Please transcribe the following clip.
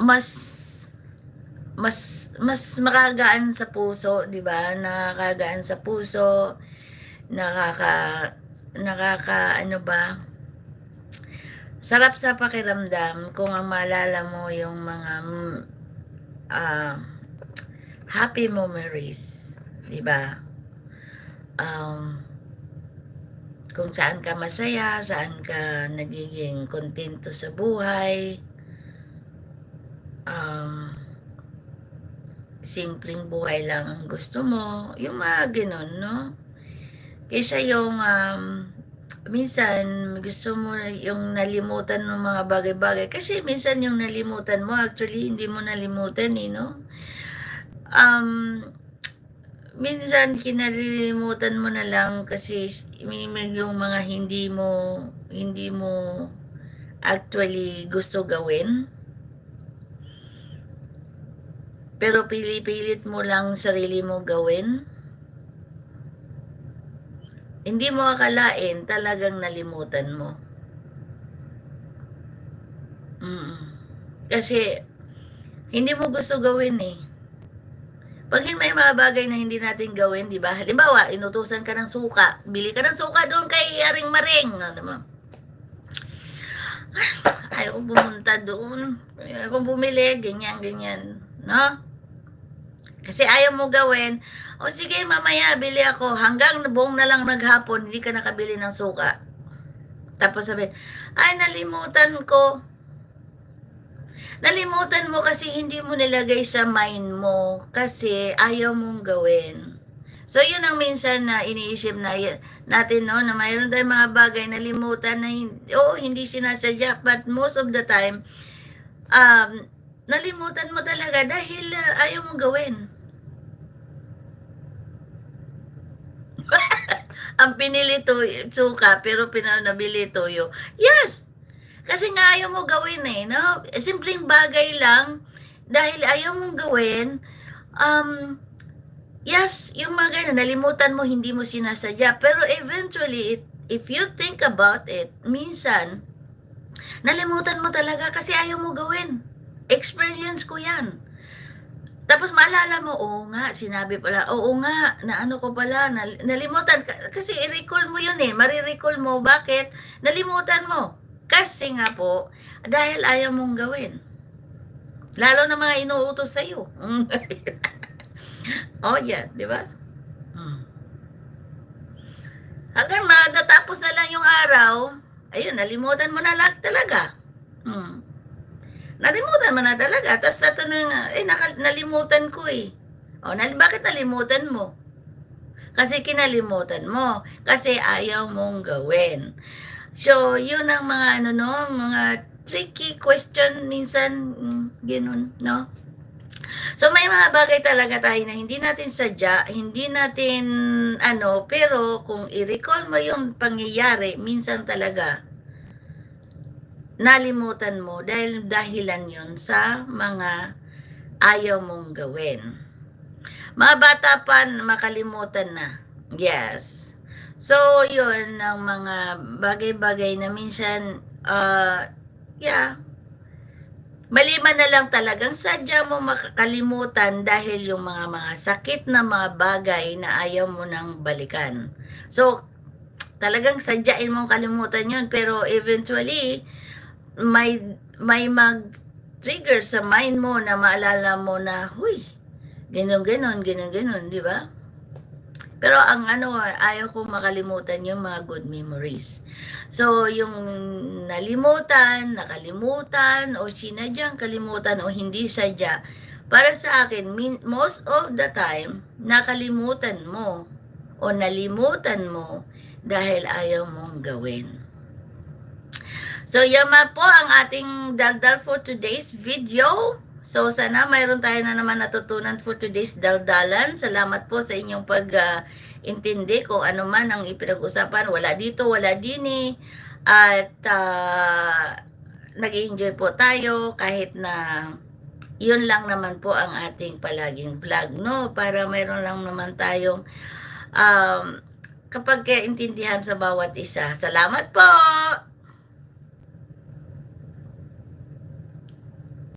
mas mas mas makagaan sa puso, 'di ba? Nakakagaan sa puso, nakaka nakaka ano ba? Sarap sa pakiramdam kung ang maalala mo yung mga ah, happy memories, 'di ba? Um, kung saan ka masaya, saan ka nagiging kontento sa buhay. Um, simpleng buhay lang ang gusto mo. Yung mga ganun, no? Kaysa yung um, minsan gusto mo yung nalimutan ng mga bagay-bagay. Kasi minsan yung nalimutan mo, actually hindi mo nalimutan eh, no? Um, minsan kinalilimutan mo na lang kasi may may yung mga hindi mo hindi mo actually gusto gawin pero pili-pilit mo lang sarili mo gawin hindi mo akalain talagang nalimutan mo mm kasi hindi mo gusto gawin eh pag may mga bagay na hindi natin gawin, di ba? Halimbawa, inutusan ka ng suka. Bili ka ng suka doon kay Aring Maring. Ano mo? Ayaw ko pumunta doon. Ayaw ko bumili. Ganyan, ganyan. No? Kasi ayaw mo gawin. O sige, mamaya, bili ako. Hanggang buong na lang maghapon, hindi ka nakabili ng suka. Tapos sabi, ay, nalimutan ko. Nalimutan mo kasi hindi mo nilagay sa mind mo kasi ayaw mong gawin. So, yun ang minsan na iniisip na natin, no, na mayroon tayong mga bagay na limutan na hindi, oh, hindi sinasadya, but most of the time, um, nalimutan mo talaga dahil uh, ayaw mong gawin. Ang pinili to suka pero pinanabili toyo. Yes, kasi nga ayaw mo gawin eh, no? Simpleng bagay lang, dahil ayaw mong gawin, um, yes, yung mga ganun, nalimutan mo, hindi mo sinasadya. Pero eventually, it, if you think about it, minsan, nalimutan mo talaga kasi ayaw mo gawin. Experience ko yan. Tapos maalala mo, oo nga, sinabi pala, oo nga, na ano ko pala, nal- nalimutan. Ka- Kasi i-recall mo yun eh, marirecall mo, bakit? Nalimutan mo. Kasi nga po, dahil ayaw mong gawin. Lalo na mga inuutos sa'yo. oh, yan, di ba? Hmm. Hanggang magatapos na lang yung araw, ayun, nalimutan mo na lang talaga. Hmm. Nalimutan mo na talaga. Tapos tatanong eh, nakal- nalimutan ko eh. O, nal- bakit nalimutan mo? Kasi kinalimutan mo. Kasi ayaw mong gawin. So, yun ang mga ano no, mga tricky question minsan, mm, ganun, no? So, may mga bagay talaga tayo na hindi natin sadya, hindi natin ano, pero kung i-recall mo yung pangyayari, minsan talaga, nalimutan mo dahil dahilan yon sa mga ayaw mong gawin. Mga bata pa, makalimutan na. Yes. So, yun ang mga bagay-bagay na minsan, uh, yeah, maliban na lang talagang sadya mo makakalimutan dahil yung mga mga sakit na mga bagay na ayaw mo nang balikan. So, talagang sadyain mong kalimutan yun, pero eventually, may, may mag-trigger sa mind mo na maalala mo na, huy, ganun, ganun, ganun, ganun, di ba? Pero ang ano, ayaw ko makalimutan yung mga good memories. So, yung nalimutan, nakalimutan, o sinadyang kalimutan, o hindi sadya, para sa akin, most of the time, nakalimutan mo, o nalimutan mo, dahil ayaw mong gawin. So, yama po ang ating daldal for today's video. So, sana mayroon tayo na naman natutunan for today's daldalan. Salamat po sa inyong pag-intindi kung ano man ang ipinag-usapan. Wala dito, wala dini. At uh, nag enjoy po tayo kahit na yun lang naman po ang ating palaging vlog, no? Para mayroon lang naman tayong um, kapag intindihan sa bawat isa. Salamat po!